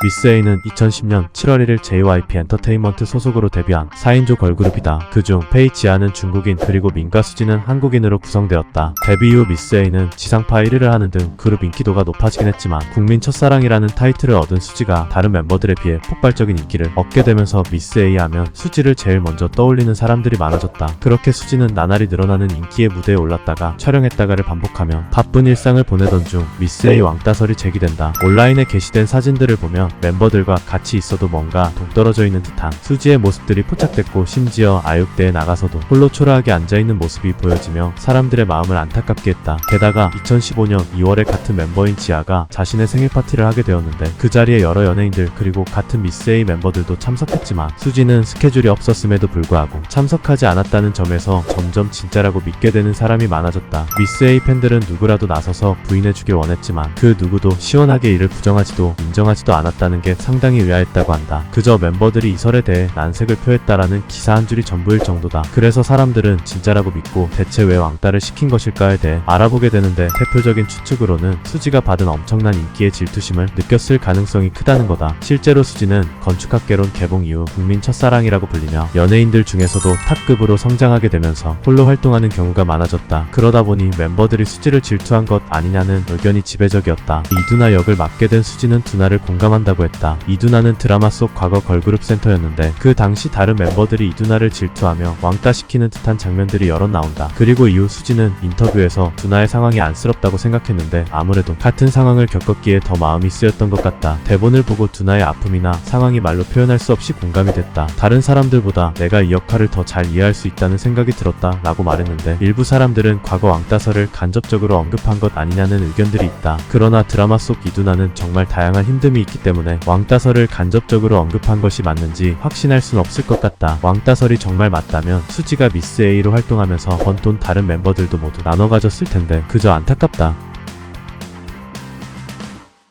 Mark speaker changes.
Speaker 1: 미스 A는 2010년 7월 1일 JYP 엔터테인먼트 소속으로 데뷔한 4인조 걸그룹이다. 그중 페이 지아는 중국인 그리고 민가 수지는 한국인으로 구성되었다. 데뷔 이후 미스 A는 지상파 1위를 하는 등 그룹 인기도가 높아지긴 했지만 국민 첫사랑이라는 타이틀을 얻은 수지가 다른 멤버들에 비해 폭발적인 인기를 얻게 되면서 미스 A 하면 수지를 제일 먼저 떠올리는 사람들이 많아졌다. 그렇게 수지는 나날이 늘어나는 인기의 무대에 올랐다가 촬영했다가를 반복하며 바쁜 일상을 보내던 중 미스 A 왕따설이 제기된다. 온라인에 게시된 사진들을 보면 멤버들과 같이 있어도 뭔가 동떨어져 있는 듯한 수지의 모습들이 포착됐고 심지어 아육대에 나가서도 홀로 초라하게 앉아있는 모습이 보여지며 사람들의 마음을 안타깝게 했다. 게다가 2015년 2월에 같은 멤버인 지아가 자신의 생일 파티를 하게 되었는데 그 자리에 여러 연예인들 그리고 같은 미스 A 멤버들도 참석했지만 수지는 스케줄이 없었음에도 불구하고 참석하지 않았다는 점에서 점점 진짜라고 믿게 되는 사람이 많아졌다. 미스 A 팬들은 누구라도 나서서 부인해주길 원했지만 그 누구도 시원하게 이를 부정하지도 인정하지도 않았다는 게 상당히 의아했다고 한다. 그저 멤버들이 이설에 대해 난색을 표했다라는 기사 한 줄이 전부일 정도다. 그래서 사람들은 진짜라고 믿고 대체 왜 왕따를 시킨 것일까에 대해 알아보게 되는데 대표적인 추측으로는 수지가 받은 엄청난 인기의 질투심을 느꼈을 가능성이 크다는 거다. 실제로 수지는 건축학개론 개봉 이후 국민 첫사랑이라고 불리며 연예인들 중에서도 탑급으로 성장하게 되면서 홀로 활동하는 경우가 많아졌다. 그러다 보니 멤버들이 수지를 질투한 것 아니냐는 의견이 지배적이었다. 이두나 역을 맡게 된 수지는 두나 를 공감한다고 했다. 이두나는 드라마 속 과거 걸그룹 센터였는데 그 당시 다른 멤버들이 이두나를 질투하며 왕따시키는 듯한 장면들이 여러 나온다. 그리고 이후 수지는 인터뷰에서 두나의 상황이 안쓰럽다고 생각했는데 아무래도 같은 상황을 겪었기에 더 마음이 쓰였던 것 같다. 대본을 보고 두나의 아픔이나 상황이 말로 표현할 수 없이 공감이 됐다. 다른 사람들보다 내가 이 역할을 더 잘 이해할 수 있다는 생각이 들었다. 라고 말했는데 일부 사람들은 과거 왕따설을 간접적으로 언급한 것 아니냐는 의견들이 있다. 그러나 드라마 속 이두나는 정말 다양한 힘듦이 있기 때문에 왕따설을 간접적으로 언급한 것이 맞는지 확신할 순 없을 것 같다. 왕따설이 정말 맞다면 수지가 미스 A로 활동하면서 번돈 다른 멤버들도 모두 나눠 가졌을 텐데 그저 안타깝다.